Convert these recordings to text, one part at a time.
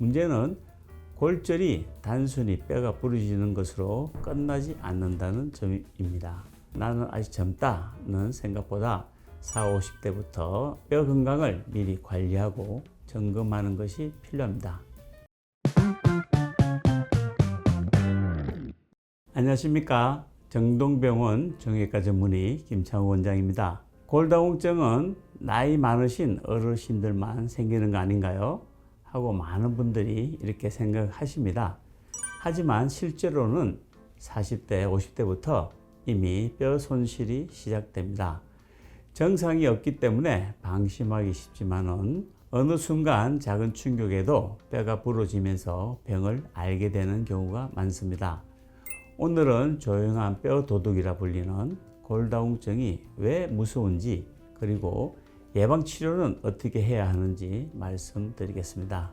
문제는 골절이 단순히 뼈가 부러지는 것으로 끝나지 않는다는 점입니다. 나는 아직 젊다는 생각보다 40, 50대부터 뼈 건강을 미리 관리하고 점검하는 것이 필요합니다. 안녕하십니까. 정동병원 정형외과 전문의 김창호 원장입니다. 골다공증은 나이 많으신 어르신들만 생기는 거 아닌가요? 하고 많은 분들이 이렇게 생각하십니다. 하지만 실제로는 40대, 50대부터 이미 뼈 손실이 시작됩니다. 정상이 없기 때문에 방심하기 쉽지만은 어느 순간 작은 충격에도 뼈가 부러지면서 병을 알게 되는 경우가 많습니다. 오늘은 조용한 뼈 도둑이라 불리는 골다공증이 왜 무서운지 그리고 예방 치료는 어떻게 해야 하는지 말씀드리겠습니다.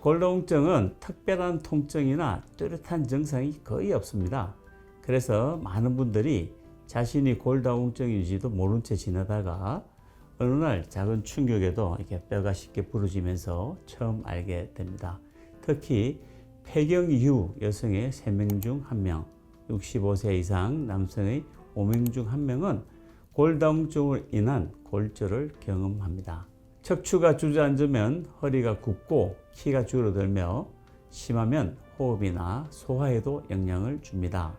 골다공증은 특별한 통증이나 뚜렷한 증상이 거의 없습니다. 그래서 많은 분들이 자신이 골다공증인지도 모른 채 지나다가 어느 날 작은 충격에도 이렇게 뼈가 쉽게 부러지면서 처음 알게 됩니다. 특히 폐경 이후 여성의 3명 중 1명, 65세 이상 남성의 5명 중 1명은 골다공증으로 인한 골절을 경험합니다. 척추가 주저앉으면 허리가 굽고 키가 줄어들며 심하면 호흡이나 소화에도 영향을 줍니다.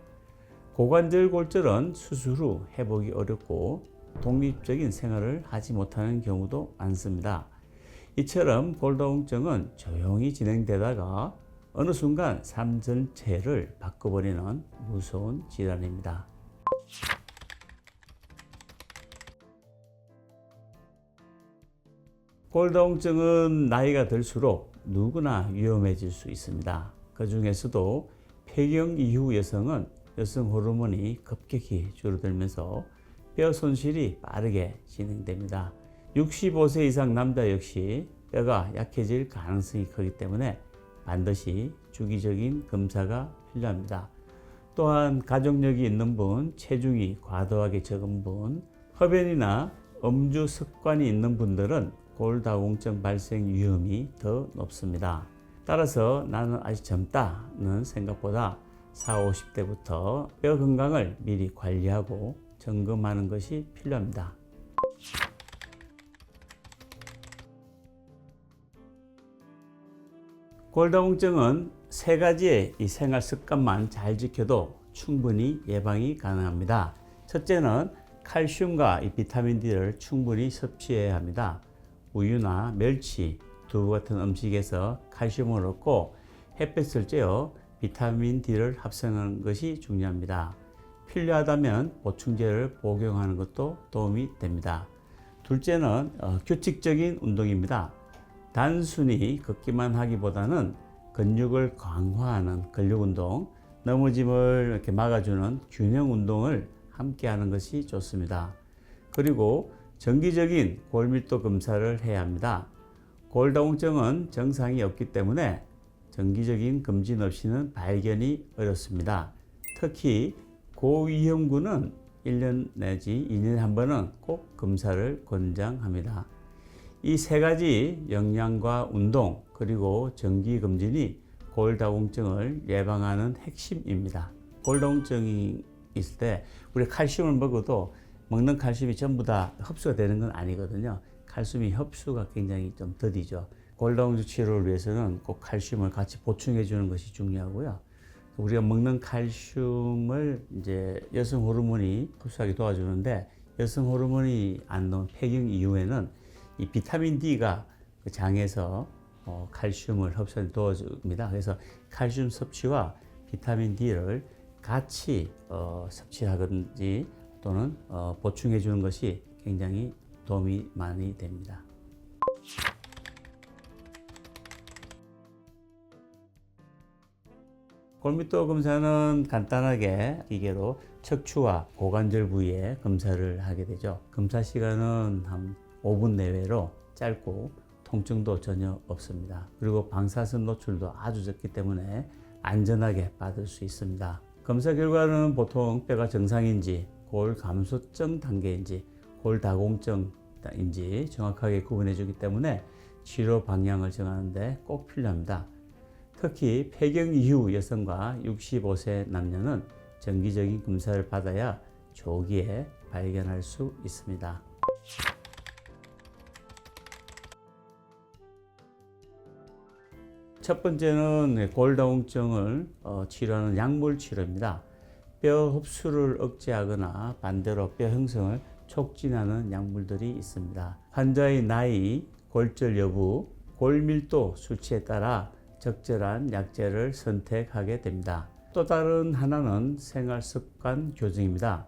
고관절 골절은 수술 후 회복이 어렵고 독립적인 생활을 하지 못하는 경우도 많습니다. 이처럼 골다공증은 조용히 진행되다가 어느 순간 삶 전체를 바꿔버리는 무서운 질환입니다. 골다공증은 나이가 들수록 누구나 위험해질 수 있습니다. 그 중에서도 폐경 이후 여성은 여성 호르몬이 급격히 줄어들면서 뼈 손실이 빠르게 진행됩니다. 65세 이상 남자 역시 뼈가 약해질 가능성이 크기 때문에 반드시 주기적인 검사가 필요합니다. 또한 가족력이 있는 분, 체중이 과도하게 적은 분, 흡연이나 음주 습관이 있는 분들은 골다공증 발생 위험이 더 높습니다. 따라서 나는 아직 젊다는 생각보다 40, 50대부터 뼈 건강을 미리 관리하고 점검하는 것이 필요합니다. 골다공증은 세 가지의 이 생활 습관만 잘 지켜도 충분히 예방이 가능합니다. 첫째는 칼슘과 이 비타민 D를 충분히 섭취해야 합니다. 우유나 멸치, 두부 같은 음식에서 칼슘을 얻고 햇볕을 쬐어 비타민 D를 합성하는 것이 중요합니다. 필요하다면 보충제를 복용하는 것도 도움이 됩니다. 둘째는 어, 규칙적인 운동입니다. 단순히 걷기만 하기보다는 근육을 강화하는 근력 운동, 넘어짐을 이렇게 막아주는 균형 운동을 함께 하는 것이 좋습니다. 그리고 정기적인 골밀도 검사를 해야 합니다. 골다공증은 정상이 없기 때문에 정기적인 검진 없이는 발견이 어렵습니다. 특히 고위험군은 1년 내지 2년에 한 번은 꼭 검사를 권장합니다. 이 세 가지 영양과 운동 그리고 정기 검진이 골다공증을 예방하는 핵심입니다. 골다공증이 있을 때 우리 칼슘을 먹어도 먹는 칼슘이 전부 다 흡수가 되는 건 아니거든요. 칼슘이 흡수가 굉장히 좀 더디죠. 골다공증 치료를 위해서는 꼭 칼슘을 같이 보충해 주는 것이 중요하고요. 우리가 먹는 칼슘을 이제 여성 호르몬이 흡수하게 도와주는데 여성 호르몬이 안 나온 폐경 이후에는 이 비타민 D가 그 장에서 어, 칼슘을 흡수하는 도와줍니다. 그래서 칼슘 섭취와 비타민 D를 같이 어, 섭취하든지 또는 어, 보충해 주는 것이 굉장히 도움이 많이 됩니다. 골밀도 검사는 간단하게 기계로 척추와 고관절 부위에 검사를 하게 되죠. 검사 시간은 한 5분 내외로 짧고 통증도 전혀 없습니다. 그리고 방사선 노출도 아주 적기 때문에 안전하게 받을 수 있습니다. 검사 결과는 보통 뼈가 정상인지 골 감소증 단계인지 골 다공증인지 정확하게 구분해 주기 때문에 치료 방향을 정하는데 꼭 필요합니다. 특히 폐경 이후 여성과 65세 남녀는 정기적인 검사를 받아야 조기에 발견할 수 있습니다. 첫 번째는 골다공증을 어, 치료하는 약물 치료입니다. 뼈 흡수를 억제하거나 반대로 뼈 형성을 촉진하는 약물들이 있습니다. 환자의 나이, 골절 여부, 골밀도 수치에 따라 적절한 약제를 선택하게 됩니다. 또 다른 하나는 생활 습관 교정입니다.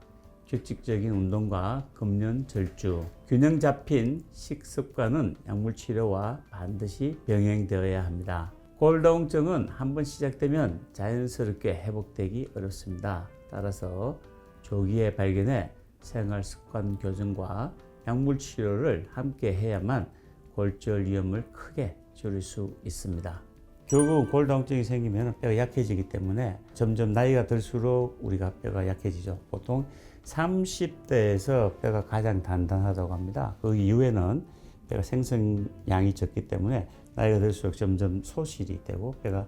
규칙적인 운동과 금연 절주, 균형 잡힌 식습관은 약물 치료와 반드시 병행되어야 합니다. 골다공증은 한번 시작되면 자연스럽게 회복되기 어렵습니다. 따라서 조기에 발견해 생활 습관 교정과 약물 치료를 함께 해야만 골절 위험을 크게 줄일 수 있습니다. 결국 골다공증이 생기면 뼈가 약해지기 때문에 점점 나이가 들수록 우리가 뼈가 약해지죠. 보통 30대에서 뼈가 가장 단단하다고 합니다. 그 이후에는 뼈가 생성량이 적기 때문에 나이가 들수록 점점 소실이 되고 뼈가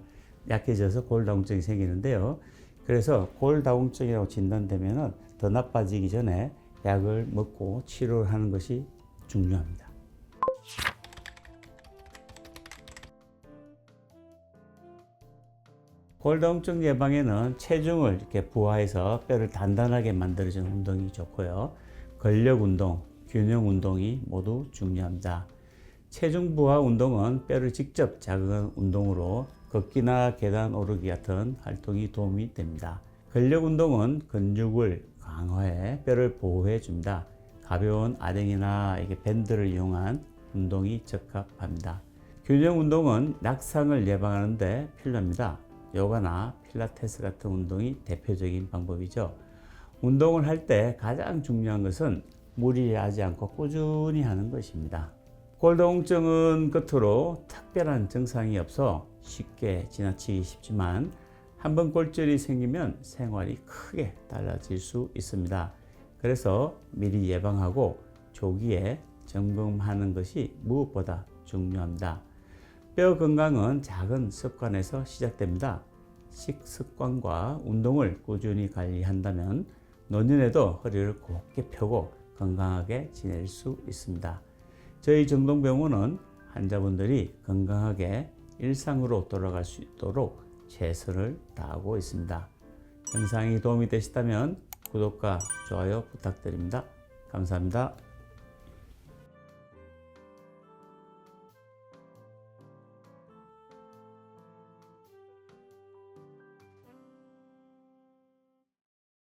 약해져서 골다공증이 생기는데요. 그래서 골다공증이라고 진단되면 더 나빠지기 전에 약을 먹고 치료를 하는 것이 중요합니다. 골다공증 예방에는 체중을 이렇게 부하해서 뼈를 단단하게 만들어주는 운동이 좋고요. 근력 운동, 균형 운동이 모두 중요합니다. 체중 부하 운동은 뼈를 직접 자극하는 운동으로 걷기나 계단 오르기 같은 활동이 도움이 됩니다. 근력 운동은 근육을 강화해 뼈를 보호해 줍니다. 가벼운 아령이나 이게 밴드를 이용한 운동이 적합합니다. 균형 운동은 낙상을 예방하는데 필요합니다. 요가나 필라테스 같은 운동이 대표적인 방법이죠. 운동을 할 때 가장 중요한 것은 무리하지 않고 꾸준히 하는 것입니다. 골다공증은 끝으로 특별한 증상이 없어 쉽게 지나치기 쉽지만 한 번 골절이 생기면 생활이 크게 달라질 수 있습니다. 그래서 미리 예방하고 조기에 점검하는 것이 무엇보다 중요합니다. 뼈 건강은 작은 습관에서 시작됩니다. 식습관과 운동을 꾸준히 관리한다면 노년에도 허리를 곱게 펴고 건강하게 지낼 수 있습니다. 저희 정동병원은 환자분들이 건강하게 일상으로 돌아갈 수 있도록 최선을 다하고 있습니다. 영상이 도움이 되셨다면 구독과 좋아요 부탁드립니다. 감사합니다.